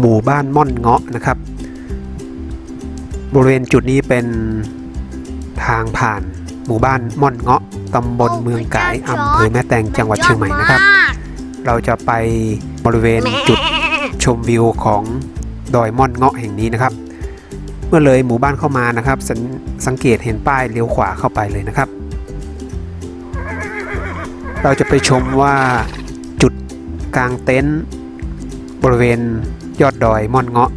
หมู่บ้านม่อนเงาะนะครับ บริเวณจุดนี้เป็นทางผ่านหมู่บ้านม่อนเงาะตำบลเมืองกายอำเภอแม่แตงจังหวัดเชียงใหม่นะครับ เราจะไปบริเวณจุดชมวิวของดอยม่อนเงาะแห่งนี้นะครับ เมื่อเลยหมู่บ้านเข้ามานะครับสงสังเกตเห็นป้ายเลี้ยวขวาเข้าไปเลยนะครับ เราจะไปชมว่าจุดกลางเต็นท์บริเวณ ยอดดอยม่อนเงาะ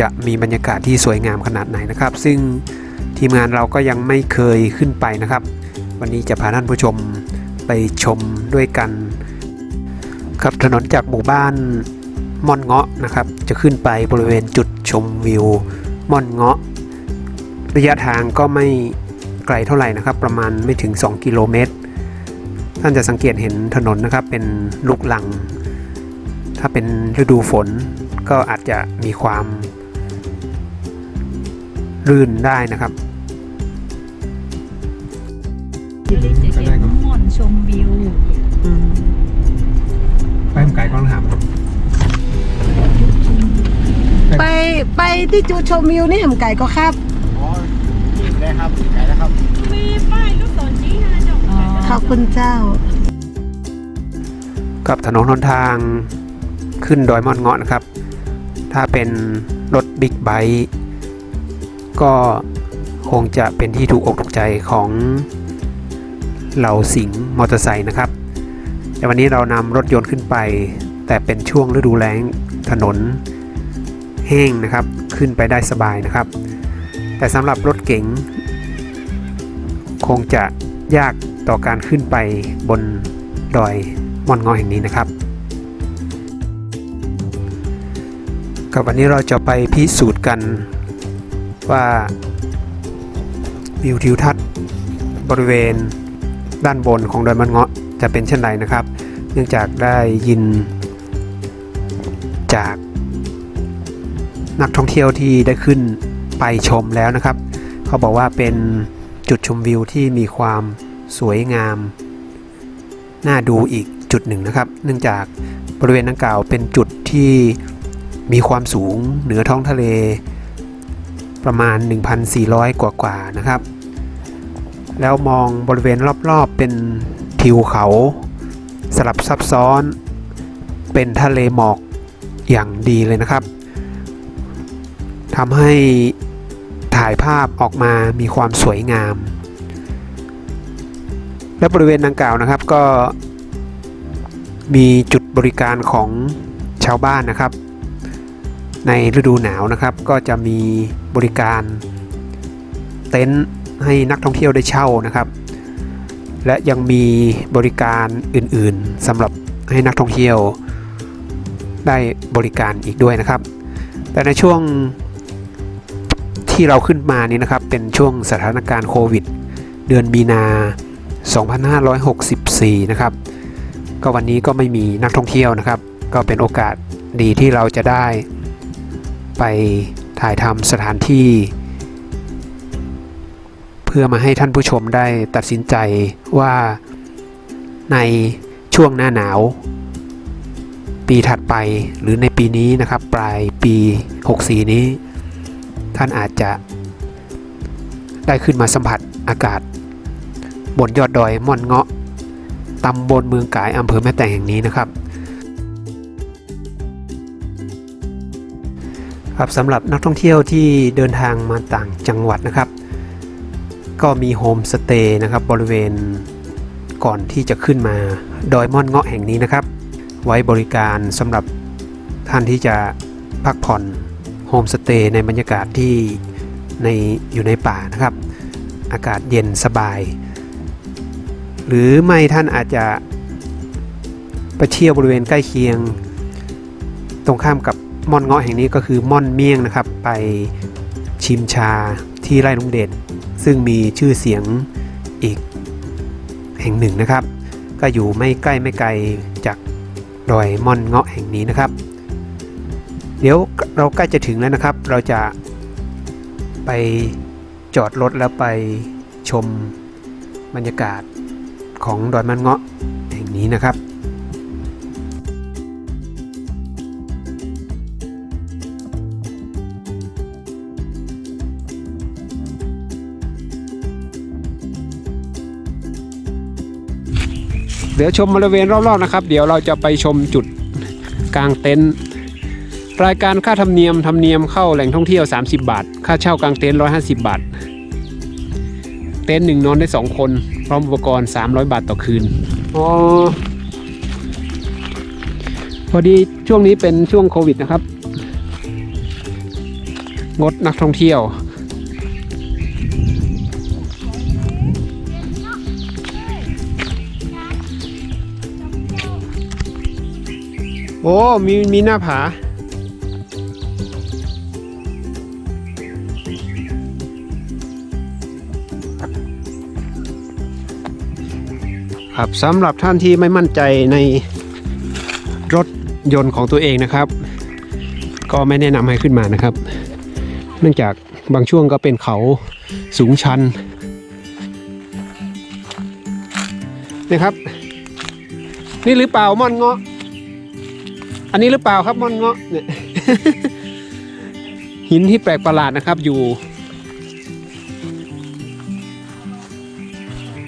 จะมีบรรยากาศที่สวยงามขนาดไหนนะครับ ซึ่งทีมงานเราก็ยังไม่เคยขึ้นไปนะครับ วันนี้จะพาท่านผู้ชมไปชมด้วยกัน ครับถนนจากหมู่บ้านม่อนเงาะนะครับ จะขึ้นไปบริเวณจุดชมวิวม่อนเงาะ ระยะทางก็ไม่ไกลเท่าไหร่นะครับ ประมาณไม่ถึง 2 กิโลเมตร ท่านจะสังเกตเห็นถนนนะครับเป็นลูกลัง ถ้าเป็นฤดูฝน ก็อาจจะมีความลื่นได้นะครับก็เลยจะเห็นหม่อนชมวิวไปไกลกล้องถามไปไปที่จุดชมวิวนี่ทำไก่ก็ครับอ๋อนี่ได้ครับไก่แล้วครับมีป้ายลูกศรชี้ค่ะจอขอบคุณเจ้า กับถนนหนทางขึ้นดอยม่อนเงาะนะครับ ถ้าเป็นรถบิ๊กไบค์ก็คงจะเป็นที่ถูกอกถูกใจของเหล่าสิงมอเตอร์ไซค์นะครับ แต่วันนี้เรานำรถยนต์ขึ้นไป แต่เป็นช่วงฤดูแล้งถนนแห้งนะครับ ขึ้นไปได้สบายนะครับ แต่สำหรับรถเก๋งคงจะยากต่อการขึ้นไปบนดอยม่อนงาะแห่งนี้นะครับ กับวันนี้เราจะไปพิสูจน์กันว่าวิวทิวทัศน์บริเวณด้านบนของดอยมันเงาะจะเป็นเช่นไรนะครับ เนื่องจากได้ยินจากนักท่องเที่ยวที่ได้ขึ้นไปชมแล้วนะครับ เขาบอกว่าเป็นจุดชมวิวที่มีความสวยงาม น่าดูอีกจุดหนึ่งนะครับ เนื่องจากบริเวณดังกล่าวเป็นจุดที่ มีความสูงเหนือท้องทะเล ประมาณ 1,400 กว่ากว่านะครับ แล้วมองบริเวณรอบๆเป็นทิวเขาสลับซับซ้อน เป็นทะเลหมอกอย่างดีเลยนะครับทำให้ถ่ายภาพออกมามีความสวยงาม และบริเวณดังกล่าวนะครับก็มีจุดบริการของชาวบ้านนะครับ ในฤดูหนาวนะครับ ก็จะมีบริการเต็นท์ให้นักท่องเที่ยวได้เช่านะครับ และยังมีบริการอื่นๆสำหรับให้นักท่องเที่ยวได้บริการอีกด้วยนะครับ แต่ในช่วงที่เราขึ้นมานี้นะครับ เป็นช่วงสถานการณ์โควิด เดือนมีนา 2564 นะครับ ก็วันนี้ก็ไม่มีนักท่องเที่ยวนะครับ ก็เป็นโอกาสดีที่เราจะได้ ไปถ่ายทำสถานที่ เพื่อมาให้ท่านผู้ชมได้ตัดสินใจว่าในช่วงหน้าหนาว ปีถัดไปหรือในปีนี้นะครับ ปลายปี 64 นี้ ท่านอาจจะได้ขึ้นมาสัมผัสอากาศ บนยอดดอยม่อนเงาะตำบลเมืองกายอำเภอแม่แตงแห่งนี้นะครับ ครับสำหรับนักท่องเที่ยวที่เดินทางมาต่างจังหวัดนะครับ ก็มีโฮมสเตย์นะครับบริเวณก่อนที่จะขึ้นมาดอยม่อนเงาะแห่งนี้นะครับ ไว้บริการสำหรับท่านที่จะพักผ่อนโฮมสเตย์ในบรรยากาศที่ในอยู่ในป่านะครับ อากาศเย็นสบาย หรือไม่ท่านอาจจะไปเที่ยวบริเวณใกล้เคียง ตรงข้ามกับ ม่อนเงาะแห่งนี้ก็คือม่อนเมี่ยงนะครับ ไปชิมชาที่ไร่ลุงเด่น ซึ่งมีชื่อเสียงอีกแห่งหนึ่งนะครับ ก็อยู่ไม่ใกล้ไม่ไกลจากดอยม่อนเงาะแห่งนี้นะครับ เดี๋ยวเราใกล้จะถึงแล้วนะครับ เราจะไปจอดรถแล้วไปชมบรรยากาศของดอยมันเงาะแห่งนี้นะครับ ดี๋ยวชมบริเวณรอบๆนะครับ เดี๋ยวเราจะไปชมจุดกลางเต็นท์รายการค่าธรรมเนียมธรรมเนียมเข้าแหล่งท่องเที่ยว 30 บาท ค่าเช่ากลางเต็นท์150 บาท เต็นท์หนึ่งนอนได้ 2 คน พร้อมอุปกรณ์ 300 บาทต่อคืนอ๋อพอดีช่วงนี้เป็นช่วงโควิดนะครับ งดนักท่องเที่ยว โอ้มีมีหน้าผา ครับสำหรับท่านที่ไม่มั่นใจในรถยนต์ของตัวเองนะครับ ก็ไม่แนะนำให้ขึ้นมานะครับ เนื่องจากบางช่วงก็เป็นเขาสูงชันนะครับ นี่หรือเปล่าม่อนเงาะ อันนี้หรือเปล่าครับม่อนเงาะเนี่ย หินที่แปลกประหลาดนะครับ อยู่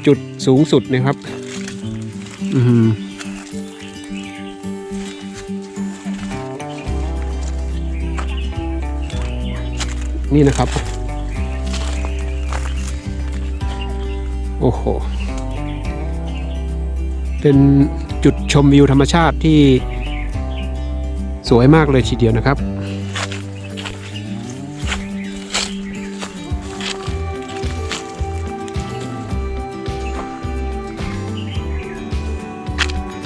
จุดสูงสุดนะครับ อืมนี่นะครับ โอ้โห เป็นจุดชมวิวธรรมชาติที่ สวยมากเลยทีเดียวนะครับ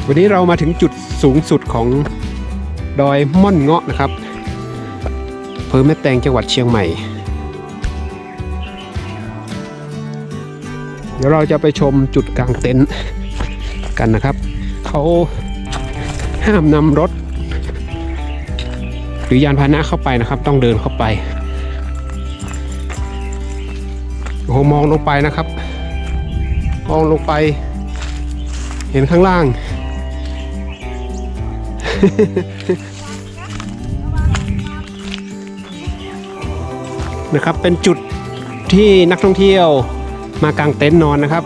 วันนี้เรามาถึงจุดสูงสุดของดอยม่อนเงาะนะครับอำเภอแม่แตงจังหวัดเชียงใหม่ เดี๋ยวเราจะไปชมจุดกลางเต็นท์กันนะครับ เขาห้ามนำรถ หรือยานพาหนะเข้าไปนะครับ ต้องเดินเข้าไปโอ้โหมองลงไปนะครับ มองลงไป เห็นข้างล่าง นะครับเป็นจุดที่นักท่องเที่ยวมากางเต็นท์นอนนะครับ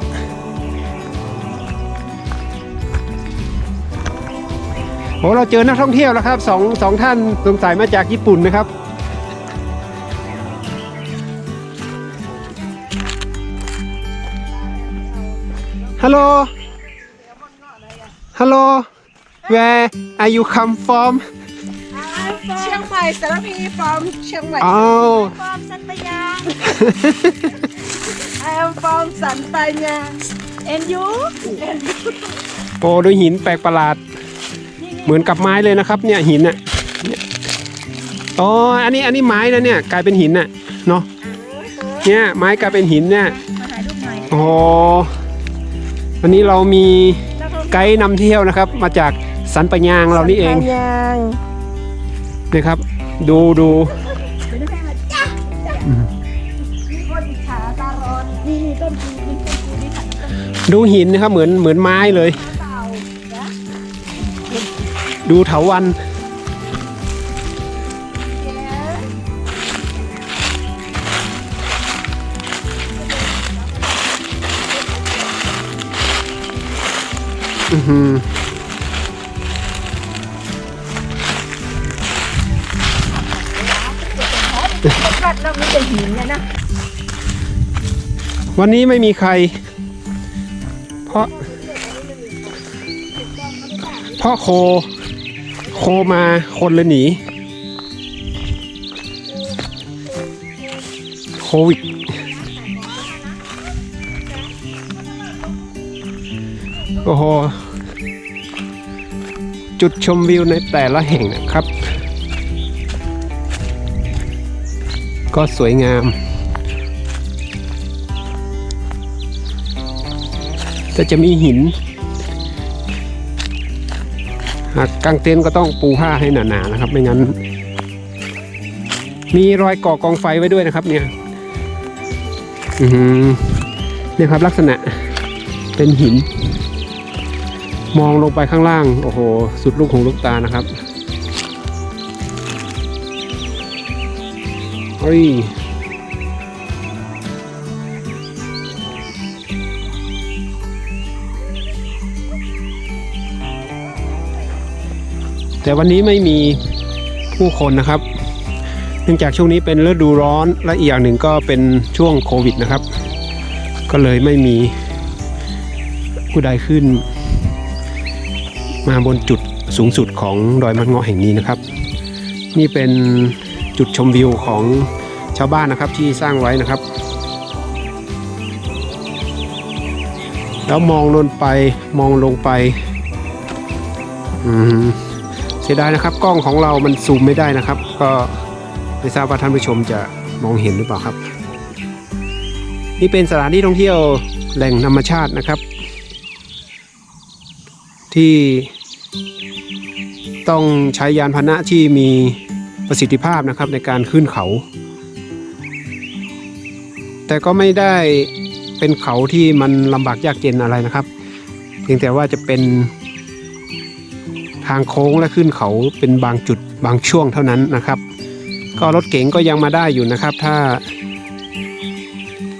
โอ้เราเจอนักท่องเที่ยวแล้วครับสองสองท่านสงสัยมาจากญี่ปุ่นนะครับ ฮัลโหล ฮัลโหล where are you come from เชียงใหม่สารพีฟอมเชียงใหม่ อ้าวฟอร์มสัตยา I am from สันปายาเอ็นยูโอ้ดูหินแปลกประหลาด เหมือนกับไม้เลยนะครับ เนี่ยหินน่ะเนี่ยอ๋ออันนี้อันนี้ไม้แล้วเนี่ยกลายเป็นหินน่ะเนาะเนี่ยไม้กลายเป็นหินเนี่ยมาถ่ายรูปหน่อยโอ้วันนี้เรามีแล้วก็ไกด์นำเที่ยวนะครับ มาจากสันปะยางเรานี่เองสัปายางนะครับ ดูดูมีคนอิจฉาตาร้อนนี่นี่ต้นกูนี่ต้นกูนี่ถ่ายต้นกูดูหินนะครับเหมือนเหมือนไม้เลยเต่านะ ดูเถาวัน อือหือกัดแล้วมีแต่หินเนี่ยนะ วันนี้ไม่มีใคร เพราะ เพราะโค โคมาคนเลยหนี โควิด โอ้โห จุดชมวิวในแต่ละแห่งนะครับ ก็สวยงาม แต่จะมีหิน หากกางเต็นท์ก็ต้องปูผ้าให้หนาๆนะครับ ไม่งั้น มีรอยก่อกองไฟไว้ด้วยนะครับ เนี่ย อือเนี่ยครับลักษณะเป็นหิน มองลงไปข้างล่าง โอ้โห สุดลูกหูลูกตานะครับเฮ้ย แต่วันนี้ไม่มีผู้คนนะครับ เนื่องจากช่วงนี้เป็นฤดูร้อนและอีกอย่างหนึ่งก็เป็นช่วงโควิดนะครับ ก็เลยไม่มีผู้ใดขึ้น มาบนจุดสูงสุดของดอยมันเงาะแห่งนี้นะครับ นี่เป็นจุดชมวิวของชาวบ้านนะครับที่สร้างไว้นะครับ แล้วมองลงไปมองลงไป อืม สียดายนะครับ กล้องของเรามันซูมไม่ได้นะครับ ก็ไม่ทราบว่าท่านผู้ชมจะมองเห็นหรือเปล่าครับ นี่เป็นสถานที่ท่องเที่ยวแหล่งธรรมชาตินะครับ ที่ต้องใช้ยานพาหนะที่มีประสิทธิภาพนะครับในการขึ้นเขา แต่ก็ไม่ได้เป็นเขาที่มันลำบากยากเย็นอะไรนะครับ เพียงแต่ว่าจะเป็น ทางโค้งและขึ้นเขาเป็นบางจุดบางช่วงเท่านั้นนะครับ ก็รถเก๋งก็ยังมาได้อยู่นะครับ ถ้า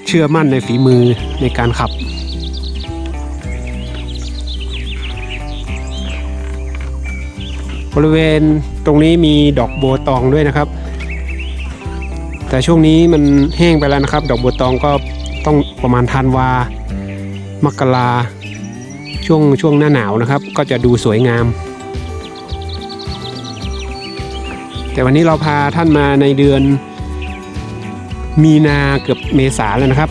เชื่อมั่นในฝีมือในการขับบริเวณตรงนี้มีดอกบัวตองด้วยนะครับ แต่ช่วงนี้มันแห้งไปแล้วนะครับ ดอกบัวตองก็ต้องประมาณธันวามกราช่วงช่วงหน้าหนาวนะครับ ก็จะดูสวยงาม แต่วันนี้เราพาท่านมาในเดือน มีนาเกือบเมษาแล้วนะครับ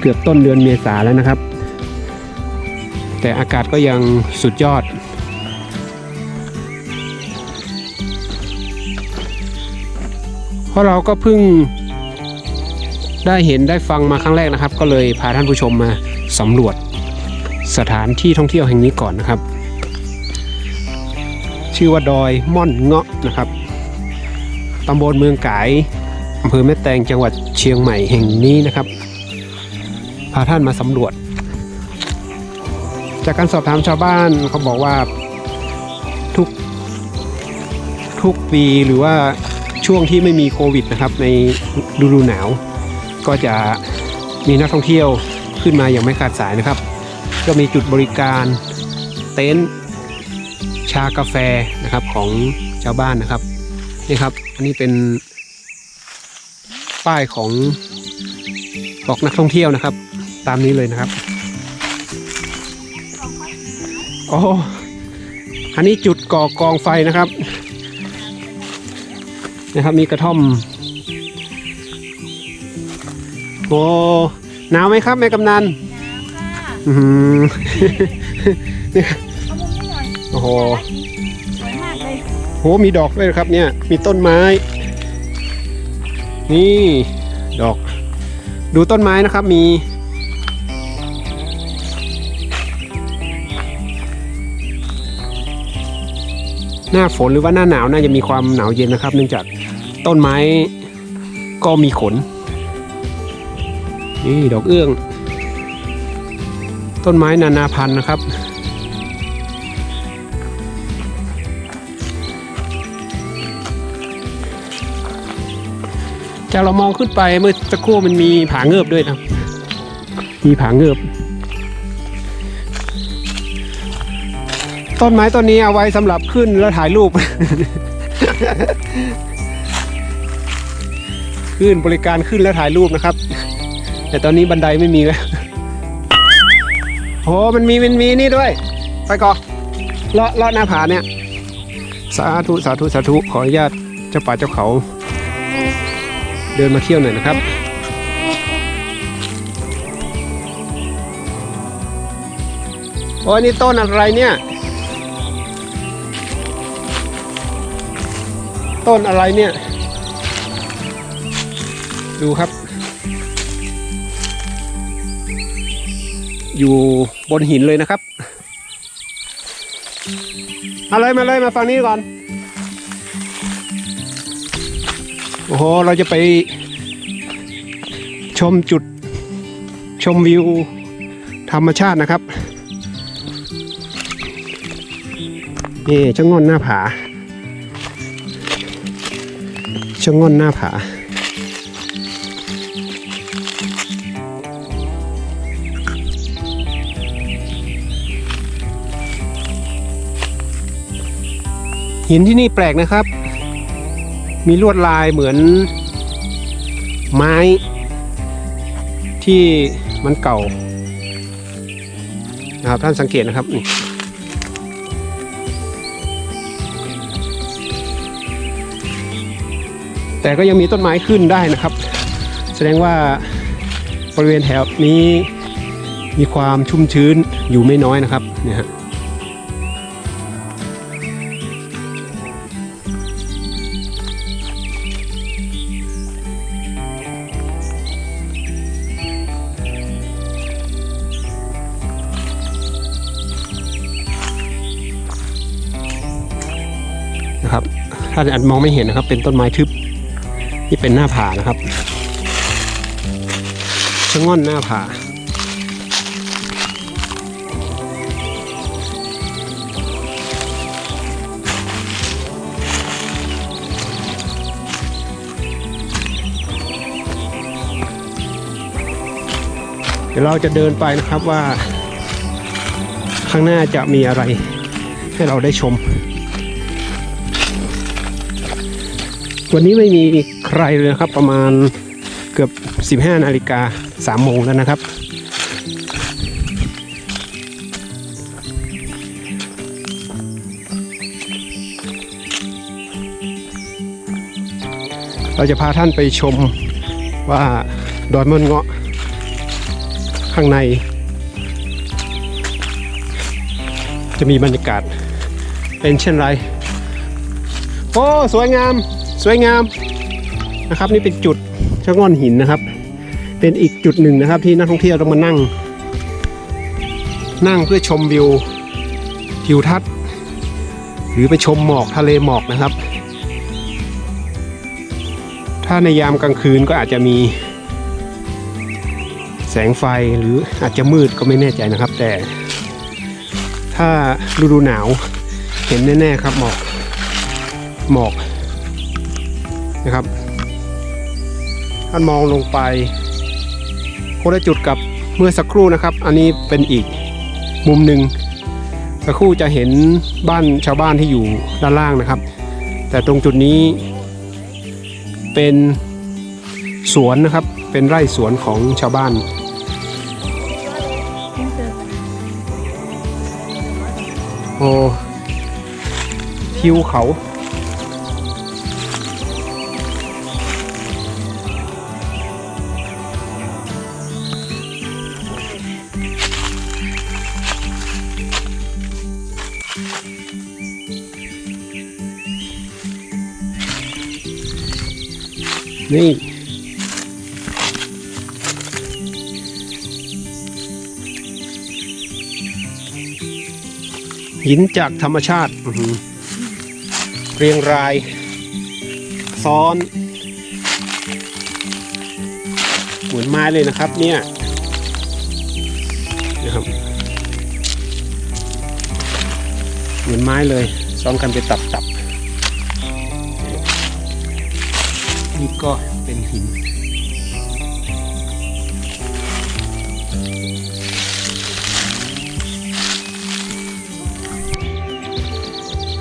เกือบต้นเดือนเมษาแล้วนะครับ แต่อากาศก็ยังสุดยอด เพราะเราก็เพิ่งได้เห็นได้ฟังมาครั้งแรกนะครับ ก็เลยพาท่านผู้ชมมาสำรวจสถานที่ท่องเที่ยวแห่งนี้ก่อนนะครับ ชื่อว่าดอยม่อนเงาะนะครับตำบลเมืองกายอำเภอแม่แตงจังหวัดเชียงใหม่แห่งนี้นะครับ พาท่านมาสำรวจ จากการสอบถามชาวบ้านเขาบอกว่าทุกทุกปีหรือว่าช่วงที่ไม่มีโควิดนะครับ ในฤดูหนาว ก็จะมีนักท่องเที่ยวขึ้นมาอย่างไม่ขาดสายนะครับ ก็มีจุดบริการเต็นท์ากาแฟนะครับของชาวบ้านนะครับนี่ครับ อันนี้เป็นป้ายของบอกนักท่องเที่ยวนะครับ ตามนี้เลยนะครับโอ้อันนี้จุดก่อกองไฟนะครับนะครับมีกระท่อมโอ้หนาวไหมครับแม่กำนันค่ะอืมเอามุมนี้ หน่อยโอ้โหสวยมากเลยโหมีดอกด้วยนะครับเนี่ย มีต้นไม้ นี่ดอก ดูต้นไม้นะครับมี หน้าฝนหรือว่าหน้าหนาวน่าจะมีความหนาวเย็นนะครับ เนื่องจากต้นไม้ก็มีขน นี่ดอกเอื้อง ต้นไม้นานาพันธุ์นะครับ จากเรามองขึ้นไปเมื่อสักครู่มันมีผาเงือบด้วยนะ มีผาเงือบต้นไม้ต้นนี้เอาไว้สำหรับขึ้นแล้วถ่ายรูป ขึ้นบริการขึ้นแล้วถ่ายรูปนะครับ แต่ตอนนี้บันไดไม่มีแล้วโหมันมีมันมีนี่ด้วย ไปก่อนเลาะเลาะหน้าผาเนี่ย สาธุสาธุสาธุขออนุญาตเจ้าป่าเจ้าเขา เดินมาเที่ยวหน่อยนะครับ โอ้นี่ต้นอะไรเนี่ย ต้นอะไรเนี่ย ดูครับ อยู่บนหินเลยนะครับ มาเลยมาเลยมาฟังนี้ก่อน โอ้โห เราจะไปชมจุดชมวิวธรรมชาตินะครับ นี่ชะง่อนหน้าผาชะง่อนหน้าผา หินที่นี่แปลกนะครับ มีลวดลายเหมือนไม้ที่มันเก่านะครับท่านสังเกตนะครับนี่แต่ก็ยังมีต้นไม้ขึ้นได้นะครับ แสดงว่าบริเวณแถวนี้มีความชุ่มชื้นอยู่ไม่น้อยนะครับเนี่ยฮะ ท่าอาจมองไม่เห็นนะครับ เป็นต้นไม้ทึบที่เป็นหน้าผานะครับชะง่อนหน้าผาเดี๋ยวเราจะเดินไปนะครับว่า ข้างหน้าจะมีอะไรให้เราได้ชม วันนี้ไม่มีใครเลยนะครับประมาณเกือบ 15นาฬิกา3โมงแล้วนะครับ เราจะพาท่านไปชมว่าดอยม่อนเงาะข้างใน จะมีบรรยากาศเป็นเช่นไร โอ้ สวยงาม สวยงามนะครับ นี่เป็นจุดชะง่อนหินนะครับ เป็นอีกจุดหนึ่งนะครับ ที่นักท่องเที่ยวต้องมานั่ง นั่งเพื่อชมวิวทิวทัศน์ หรือไปชมหมอกทะเลหมอกนะครับ ถ้าในยามกลางคืนก็อาจจะมีแสงไฟหรืออาจจะมืดก็ไม่แน่ใจนะครับ แต่ ถ้าฤดูหนาวเห็นแน่ๆครับหมอกหมอก นะครับ ท่านมองลงไปคนละจุดกับเมื่อสักครู่นะครับ อันนี้เป็นอีกมุมหนึ่งสักครู่จะเห็นบ้านชาวบ้านที่อยู่ด้านล่างนะครับ แต่ตรงจุดนี้เป็นสวนนะครับ เป็นไร่สวนของชาวบ้านโอ้ทิวเขา นี่หินจากธรรมชาติ เรียงราย ซ้อน เหมือนไม้เลยนะครับ เนี่ยนะครับเหมือนไม้เลย ซ้อนกันเป็นตับ นี่ก็เป็นหิน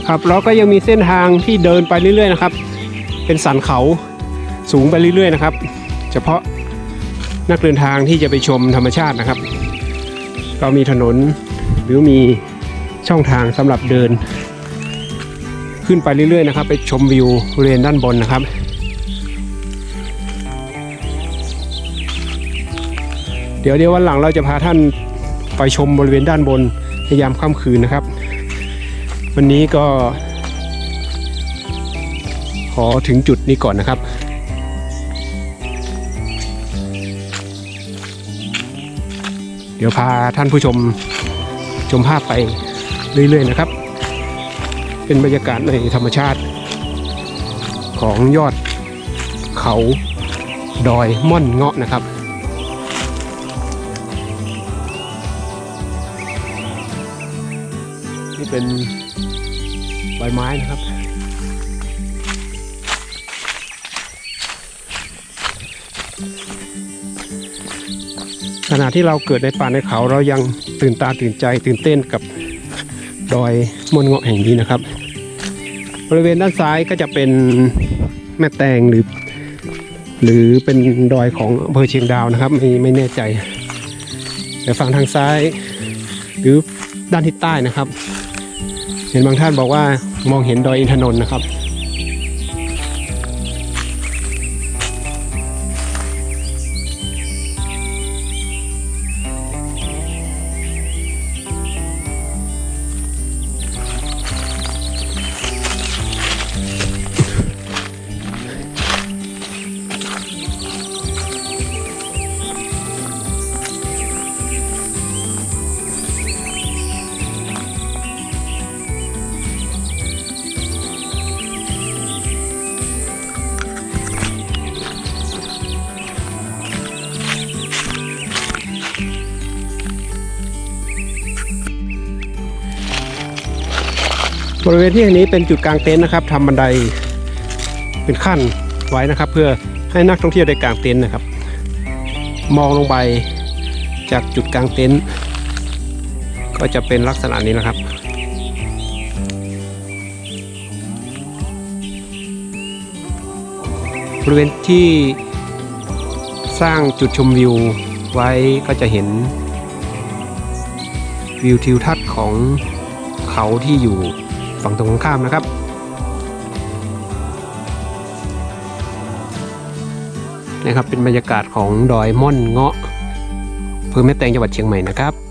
ครับแล้วก็ยังมีเส้นทางที่เดินไปเรื่อยๆนะครับ เป็นสันเขาสูงไปเรื่อยๆนะครับ เฉพาะนักเดินทางที่จะไปชมธรรมชาตินะครับ ก็มีถนนหรือมีช่องทางสำหรับเดิน ขึ้นไปเรื่อยๆนะครับ ไปชมวิวบริเวณด้านบนนะครับ เดี๋ยวเดี๋ยววันหลังเราจะพาท่านไปชมบริเวณด้านบนในยามค่ำคืนนะครับ วันนี้ก็ ขอถึงจุดนี้ก่อนนะครับเดี๋ยวพาท่านผู้ชมชมภาพไปเรื่อยๆนะครับ เป็นบรรยากาศในธรรมชาติ ของยอดเขาดอยม่อนเงาะนะครับ นี่เป็นใบไม้นะครับ ขณะที่เราเกิดในป่าในเขาเรายังตื่นตาตื่นใจตื่นเต้นกับดอยมนเงาะแห่งนี้นะครับ บริเวณด้านซ้ายก็จะเป็นแม่แตงหรือ หรือเป็นดอยของอำเภอเชียงดาวนะครับ ไม่ไม่แน่ใจแต่ฝั่งทางซ้าย หรือด้านทิศใต้นะครับ เห็นบางท่านบอกว่ามองเห็นดอยอินทนนท์นะครับ วณที่แห่งนี้เป็นจุดกลางเต็นท์นะครับทำบันไดเป็นขั้นไว้นะครับ เพื่อให้นักท่องเที่ยวได้กางเต็นท์นะครับ มองลงไปจากจุดกลางเต็นท์ก็จะเป็นลักษณะนี้นะครับบริเวณที่สร้างจุดชมวิวไว้ก็จะเห็น วิวทิวทัศน์ของเขาที่อยู่ ฝั่งตรงข้ามนะครับ นะครับเป็นบรรยากาศของดอยม่อนเงาะอำเภอแม่แตงจังหวัดเชียงใหม่นะครับ